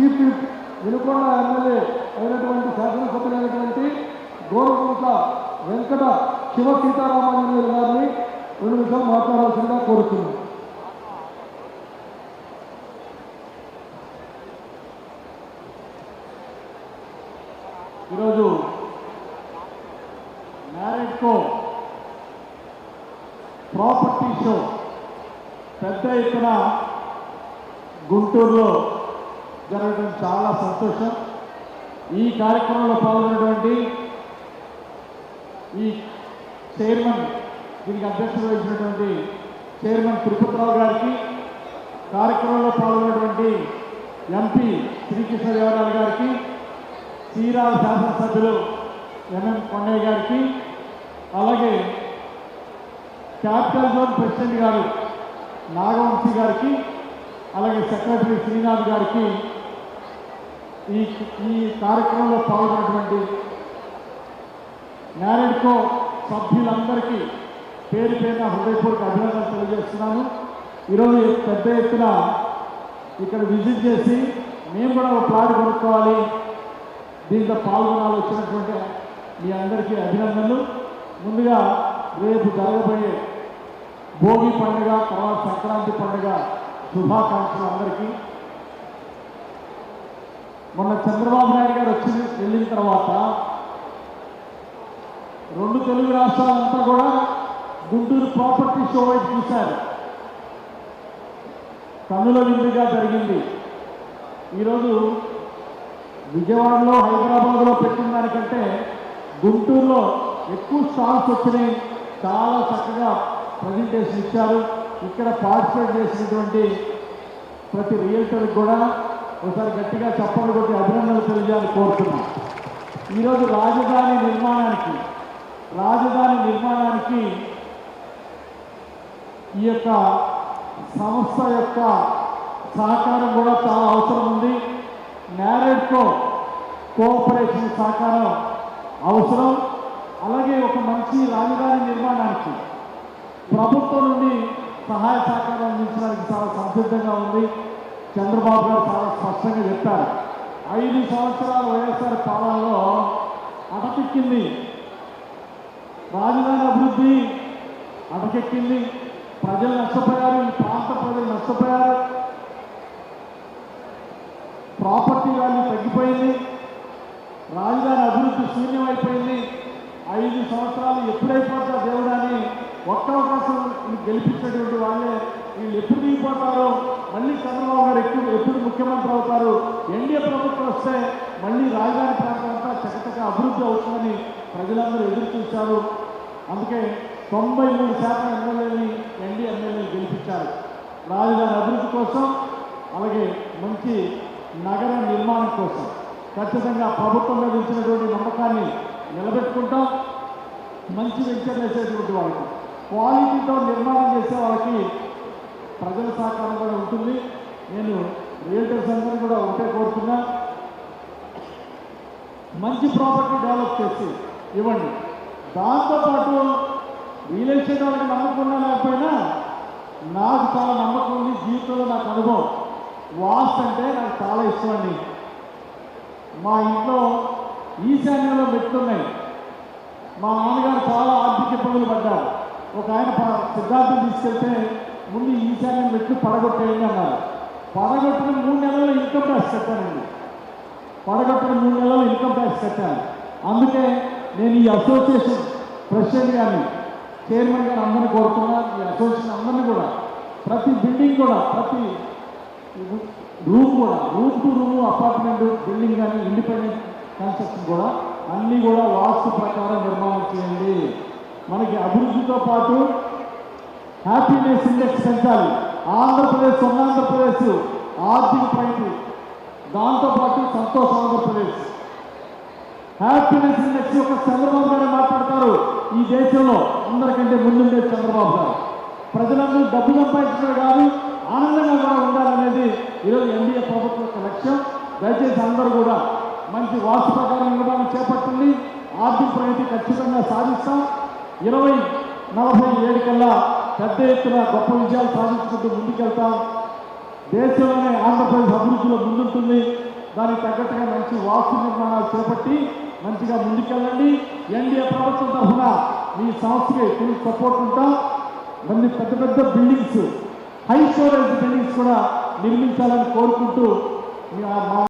Chief Venukonda Vinukonda MLA అయినటువంటి శాసనసభ్యులైనటువంటి గోరకుంట వెంకట శివ సీతారామాంజనేయులు గారిని రెండు నిమిషాలు మాట్లాడాల్సిందిగా కోరుతున్నాను. ఈరోజు మ్యారెడ్కో ప్రాపర్టీ షో పెద్ద ఎత్తున గుంటూరులో జరగడం చాలా సంతోషం. ఈ కార్యక్రమంలో పాల్గొన్నటువంటి ఈ చైర్మన్ దీనికి అధ్యక్షత వహించినటువంటి చైర్మన్ తిరుపతిరావు గారికి కార్యక్రమంలో పాల్గొన్నటువంటి ఎంపీ శ్రీకృష్ణదేవరాయలు గారికి చీరాల శాసనసభ్యులు ఎంఎం కొండయ్య గారికి అలాగే క్యాపిటల్ జోన్ ప్రెసిడెంట్ గారు నాగవంశీ గారికి అలాగే సెక్రటరీ శ్రీనాథ్ గారికి ఈ ఈ కార్యక్రమంలో పాల్గొన్నటువంటి నారెడ్కో సభ్యులందరికీ పేరు పేరున హృదయపూర్వక అభినందనలు తెలియజేస్తున్నాను. ఈరోజు పెద్ద ఎత్తున ఇక్కడ విజిట్ చేసి మేము కూడా ఒక ప్లాట్ కొనుక్కోవాలి. దీంట్లో పాల్గొనాలి వచ్చినటువంటి మీ అందరికీ అభినందనలు. ముందుగా రేపు జరగబోయే భోగి పండుగ తర్వాత సంక్రాంతి పండుగ శుభాకాంక్షలు అందరికీ. మొన్న చంద్రబాబు నాయుడు గారు వచ్చి వెళ్ళిన తర్వాత రెండు తెలుగు రాష్ట్రాలంతా కూడా గుంటూరు ప్రాపర్టీ షో వైపు చూశారు. కన్నుల విందుగా జరిగింది. ఈరోజు విజయవాడలో హైదరాబాద్లో పెట్టిన దానికంటే గుంటూరులో ఎక్కువ స్టాల్స్ వచ్చినాయి. చాలా చక్కగా ప్రజెంటేషన్ ఇచ్చారు. ఇక్కడ పార్టిసిపేట్ చేసినటువంటి ప్రతి రియల్టర్కి కూడా ఒకసారి గట్టిగా చప్పట్లు కొట్టి అభినందనలు తెలియాలని కోరుతున్నాం. ఈరోజు రాజధాని నిర్మాణానికి రాజధాని నిర్మాణానికి ఈ యొక్క సంస్థ యొక్క సహకారం కూడా చాలా అవసరం ఉంది. మ్యారేజ్తో కోఆపరేషన్ సహకారం అవసరం. అలాగే ఒక మంచి రాజధాని నిర్మాణానికి ప్రభుత్వం నుండి సహాయ సహకారం అందించడానికి చాలా సంసిద్ధంగా ఉంది. చంద్రబాబు గారు చాలా స్పష్టంగా చెప్పారు. ఐదు సంవత్సరాల వైఎస్ఆర్ పాలనలో అటకెక్కింది. రాజధాని అభివృద్ధి అటకెక్కింది. ప్రజలు నష్టపోయారు ఈ ప్రాంత ప్రజలు నష్టపోయారు. ప్రాపర్టీ వాల్యూ తగ్గిపోయింది. రాజధాని అభివృద్ధి శూన్యమైపోయింది. ఐదు సంవత్సరాలు ఎప్పుడైపోతా దేవుడు అని ఒక్క అవకాశం గెలిపించేటువంటి వాళ్ళే వీళ్ళు ఎప్పుడు దిగిపోతారో మళ్ళీ చంద్రబాబు గారు ఎప్పుడు ఎప్పుడు ముఖ్యమంత్రి అవుతారు. ఎన్డీఏ ప్రభుత్వం వస్తే మళ్ళీ రాజధాని ప్రాంతం అంతా చక్కగా అభివృద్ధి అవుతుందని ప్రజలందరూ ఎదురు చూశారు. అందుకే తొంభై మూడు శాతం ఎమ్మెల్యేని ఎన్డీఏ ఎమ్మెల్యేని గెలిపించారు. రాజధాని అభివృద్ధి కోసం అలాగే మంచి నగర నిర్మాణం కోసం. ఖచ్చితంగా ప్రభుత్వం మీద ఇచ్చినటువంటి నమ్మకాన్ని నిలబెట్టుకుంటాం. మంచి వెంచర్ వేసేటువంటి వాళ్ళకి క్వాలిటీతో నిర్మాణం చేసే వాళ్ళకి ప్రజల సహకారం కూడా ఉంటుంది. నేను రియల్టర్స్ అందరూ కూడా ఒకటే కోరుతున్నా మంచి ప్రాపర్టీ డెవలప్ చేసి ఇవ్వండి. దాంతోపాటు రియల్ ఎస్టేట్ వాళ్ళకి నమ్మకం లేకపోయినా నాకు చాలా నమ్మకం ఉంది జీవితంలో నాకు అనుభవం. వాస్తు అంటే నాకు చాలా ఇష్టం అండి. మా ఇంట్లో ఈశాన్యంలో మెట్లున్నాయి మా నాన్నగారు చాలా ఆర్థిక ఇబ్బందులు పడ్డారు. ఒక ఆయన సిద్ధార్థం తీసుకెళ్తే ముందు ఈశాన్యం మెట్లు పడగొట్టేయండి అన్నారు. పడగొట్టిన మూడు నెలల్లో ఇన్కమ్ ట్యాక్స్ కట్టానండి పడగొట్టిన మూడు నెలల్లో ఇన్కమ్ ట్యాక్స్ కట్టాను. అందుకే నేను ఈ అసోసియేషన్ ప్రెసిడెంట్ గారిని చైర్మన్ గారు అందరిని కోరుతున్నా ఈ అసోసియేషన్ అందరినీ కూడా ప్రతి బిల్డింగ్ కూడా ప్రతి రూమ్ కూడా room to room apartment building కానీ ఇండిపెండెంట్ కన్స్ట్రక్షన్ కూడా అన్నీ కూడా వాస్తు ప్రకారం నిర్మాణం చేయండి. మనకి అభివృద్ధితో పాటు హ్యాపీనెస్ ఇండెక్స్ పెంచాలి. ఆంధ్రప్రదేశ్ ఆంధ్రప్రదేశ్ ఆర్థిక ప్రగతి దాంతోపాటు సంతోష ఆంధ్రప్రదేశ్. హ్యాపీనెస్ ఇండెక్స్ యొక్క చంద్రబాబు గారు మాట్లాడతారు? ఈ దేశంలో అందరికంటే ముందుండే చంద్రబాబు గారు. ప్రజలందరూ డబ్బు సంపాదించడం కాదు ఆనందంగా కూడా ఉండాలనేది ఈరోజు ఎన్డీఏ ప్రభుత్వం యొక్క లక్ష్యం. దయచేసి అందరూ కూడా మంచి వాస్తు ప్రకారం నిర్మాణం చేపట్టింది ఆర్థిక ప్రగతి ఖచ్చితంగా సాధిస్తాం. ఇరవై నలభై ఏడు కల్లా పెద్ద ఎత్తున గొప్ప విజయాలు సాధించుకుంటూ ముందుకెళ్తాం. దేశంలోనే ఆంధ్రప్రదేశ్ అభివృద్ధిలో ముందుంటుంది. దానికి తగ్గట్టుగా మంచి వాస్తు నిర్మాణాలు చేపట్టి మంచిగా ముందుకెళ్ళండి. ఎన్డీఏ ప్రభుత్వం తరఫున మీ సంస్థకి ఫుల్ సపోర్ట్ ఉంటాం. మళ్ళీ పెద్ద పెద్ద బిల్డింగ్స్ హై స్టోరేజ్ బిల్డింగ్స్ కూడా నిర్మించాలని కోరుకుంటూ మీ-